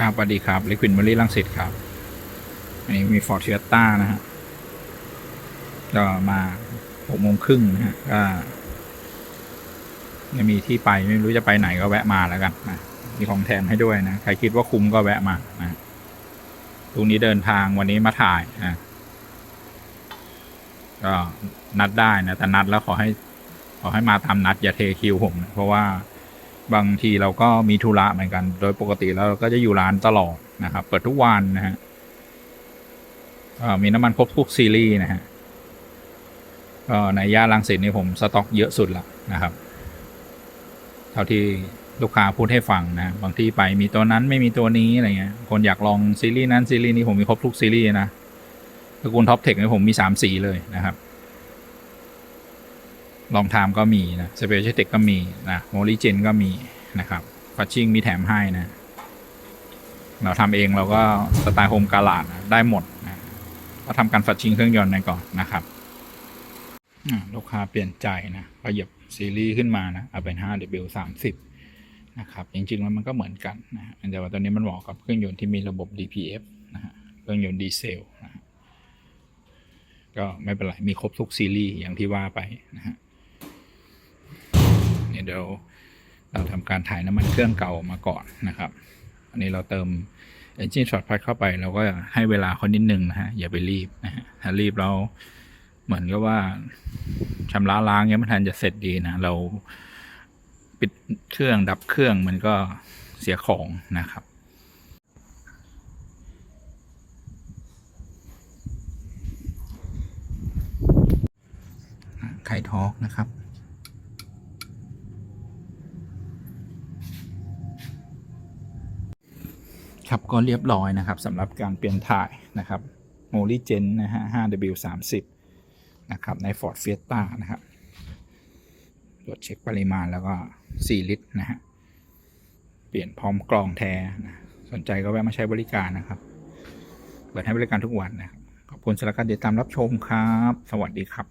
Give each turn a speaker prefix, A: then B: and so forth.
A: ครับสวัสดีครับลิควินเมอรี่ลังสิตครับ อันนี้มีฟอร์ดเชียต้านะฮะก็มาหกโมงครึ่งนะฮะก็ไม่มีที่ไปไม่รู้จะไปไหนก็แวะมาแล้วกันนะมีของแถมให้ด้วยนะ ใครคิดว่าคุ้มก็แวะมานะตรงนี้เดินทางวันนี้มาถ่ายนะก็นัดได้นะ แต่นัดแล้วขอให้ ขอให้มาตามนัดอย่าเทคิวผมนะเพราะว่า บางทีเราก็มีธุระเหมือนกัน โดยปกติแล้วเราก็จะอยู่ร้านตลอดนะครับ เปิดทุกวันนะฮะมีน้ำมันครบทุกซีรีส์นะฮะก็ในย่านลังสิตนี่ผมสต็อกเยอะสุดละนะครับ เท่าที่ลูกค้าพูดให้ฟังนะบางที่ไปมีตัวนั้นไม่มีตัวนี้อะไรเงี้ยคนอยากลองซีรีส์นั้นซีรีส์นี้ผมมีครบทุกซีรีส์นะตระกูลท็อปเทคเนี่ยผมมีสามสีเลยนะครับ ลองไทม์ก็มีนะสเปเชียลเทคก็มีนะโมลิเจนก็มีนะครับฟัชชิ่งมีแถมให้นะ เราทำเองเราก็สไตล์โฮมกาลาดนะได้หมดนะก็ทำการฟัชชิ่งเครื่องยนต์ในก่อนนะครับลูกค้าเปลี่ยนใจนะก็หยิบซีรีส์ขึ้นมานะเอาเป็น 5W 30 นะครับ จริงๆแล้วมันก็เหมือนกันนะฮะแต่ว่าตัวนี้มันเหมาะกับเครื่องยนต์ที่มีระบบ DPF นะฮะเครื่องยนต์ดีเซลนะฮะก็ไม่เป็นไร มีครบทุกซีรีส์อย่างที่ว่าไปนะฮะ เนี่ยเดี๋ยวเราทำการถ่ายน้ำมันเครื่องเก่ามาก่อนนะครับ อันนี้เราเติม engine short plug เข้าไปเราก็ให้เวลาเขานิดนึงนะฮะ อย่าไปรีบนะฮะถ้ารีบเราเหมือนกับว่าชำระล้างยังไม่ทันจะเสร็จดีนะ เราปิดเครื่องดับเครื่องมันก็เสียของนะครับไข่ทอกนะครับ ครับก็เรียบร้อยนะครับสำหรับการเปลี่ยนถ่ายนะครับโมลิเจนนะฮะ 5W30 นะครับใน Ford Fiesta นะครับตรวจเช็คปริมาณแล้วก็ 4 ลิตรนะฮะ เปลี่ยนพร้อมกรองแท้นะสนใจก็แวะมาใช้บริการนะครับ เปิดให้บริการทุกวันนะครับ ขอบคุณสำหรับการติดตามรับชมครับ สวัสดีครับ